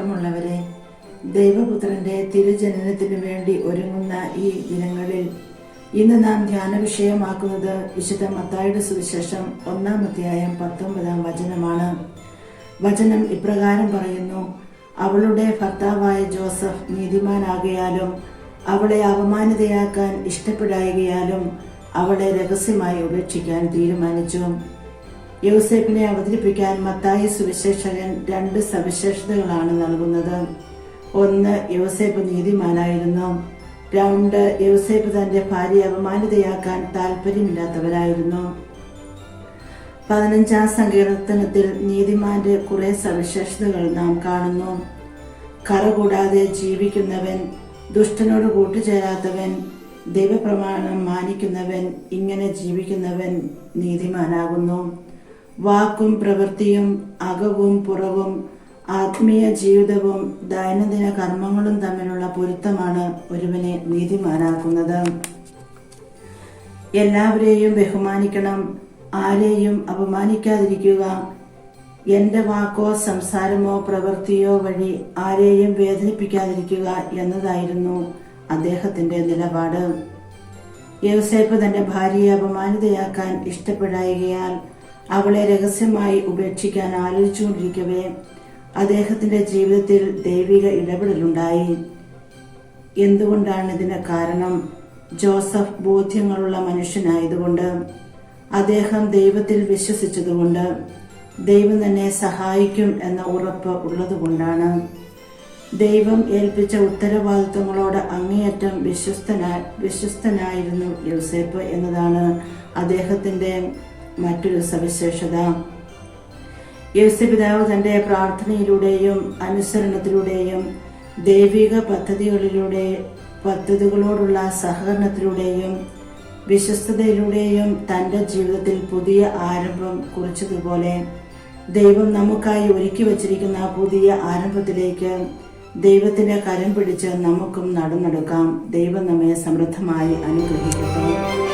സ്നേഹമുള്ളവരെ ദൈവപുത്രന്റെ തിരുജനനത്തിനു വേണ്ടി ഒരുങ്ങുന്ന ഈ ദിനങ്ങളിൽ ഇന്ന് നാം ധ്യാന വിഷയമാക്കുന്നത് വിശുദ്ധ മത്തായുടെ സുവിശേഷം ഒന്നാം അധ്യായം പത്തൊമ്പതാം വചനമാണ്. വചനം ഇപ്രകാരം പറയുന്നു അവളുടെ ഭർത്താവായ ജോസഫ് നീതിമാനാകയാലും അവളെ അപമാനിതയാക്കാൻ ഇഷ്ടപ്പെടായകയാലും അവളെ രഹസ്യമായി ഉപേക്ഷിക്കാൻ തീരുമാനിച്ചു. യൗസേപ്പിനെ അവതരിപ്പിക്കാൻ മത്തായി സുവിശേഷകൻ രണ്ട് സവിശേഷതകളാണ് നൽകുന്നത്. ഒന്ന് യോസേപ്പ് നീതിമാനായിരുന്നു. രണ്ട് യോസേപ്പ് തന്റെ ഭാര്യയെ അപമാനിതയാക്കാൻ താല്പര്യമില്ലാത്തവരായിരുന്നു പതിനഞ്ചാം സങ്കീർത്തനത്തിൽ നീതിമാന്റെ കുറെ സവിശേഷതകൾ നാം കാണുന്നു. കറ കൂടാതെ ജീവിക്കുന്നവൻ ദുഷ്ടനോട് കൂട്ടുചേരാത്തവൻ ദൈവപ്രമാണം മാനിക്കുന്നവൻ ഇങ്ങനെ ജീവിക്കുന്നവൻ നീതിമാനാകുന്നു. വാക്കും പ്രവൃത്തിയും അകവും പുറവും ആത്മീയ ജീവിതവും ദൈനംദിന കർമ്മങ്ങളും തമ്മിലുള്ള പൊരുത്തമാണ് ഒരുവനെ നീതിമാനാക്കുന്നത്. എല്ലാവരെയും ബഹുമാനിക്കണം ആരെയും അപമാനിക്കാതിരിക്കുക. എന്റെ വാക്കോ സംസാരമോ പ്രവൃത്തിയോ വഴി ആരെയും വേദനിപ്പിക്കാതിരിക്കുക എന്നതായിരുന്നു അദ്ദേഹത്തിന്റെ നിലപാട്. യവസേപ്പ് തന്റെ ഭാര്യയെ അപമാനിതയാക്കാൻ ഇഷ്ടപ്പെടായികയാൽ അവളെ രഹസ്യമായി ഉപേക്ഷിക്കാൻ ആലോചിച്ചുകൊണ്ടിരിക്കവേ അദ്ദേഹത്തിന്റെ ജീവിതത്തിൽ ദൈവിക ഇടപെടലുണ്ടായി. എന്തുകൊണ്ടാണ് ഇതിന് കാരണം? ജോസഫ് ബോധ്യങ്ങളുള്ള മനുഷ്യനായതുകൊണ്ട് അദ്ദേഹം ദൈവത്തിൽ വിശ്വസിച്ചതുകൊണ്ട് ദൈവം തന്നെ സഹായിക്കും എന്ന ഉറപ്പ് ഉള്ളതുകൊണ്ടാണ്. ദൈവം ഏൽപ്പിച്ച ഉത്തരവാദിത്വങ്ങളോട് അങ്ങേയറ്റം വിശ്വസ്തനാ വിശ്വസ്തനായിരുന്നു യൂസേപ്പ് എന്നതാണ് അദ്ദേഹത്തിന്റെ മറ്റൊരു സവിശേഷത. യേശുപിതാവ് തന്റെ പ്രാർത്ഥനയിലൂടെയും അനുസരണത്തിലൂടെയും ദൈവിക പദ്ധതികളിലൂടെ പദ്ധതികളോടുള്ള സഹകരണത്തിലൂടെയും വിശ്വസ്തതയിലൂടെയും തന്റെ ജീവിതത്തിൽ പുതിയ ആരംഭം കുറിച്ചതുപോലെ ദൈവം നമുക്കായി ഒരുക്കി വച്ചിരിക്കുന്ന പുതിയ ആരംഭത്തിലേക്ക് ദൈവത്തിന്റെ കരം പിടിച്ച് നമുക്കും നടന്നെടുക്കാം. ദൈവം നമ്മെ സമൃദ്ധമായി അനുഗ്രഹിക്കട്ടെ.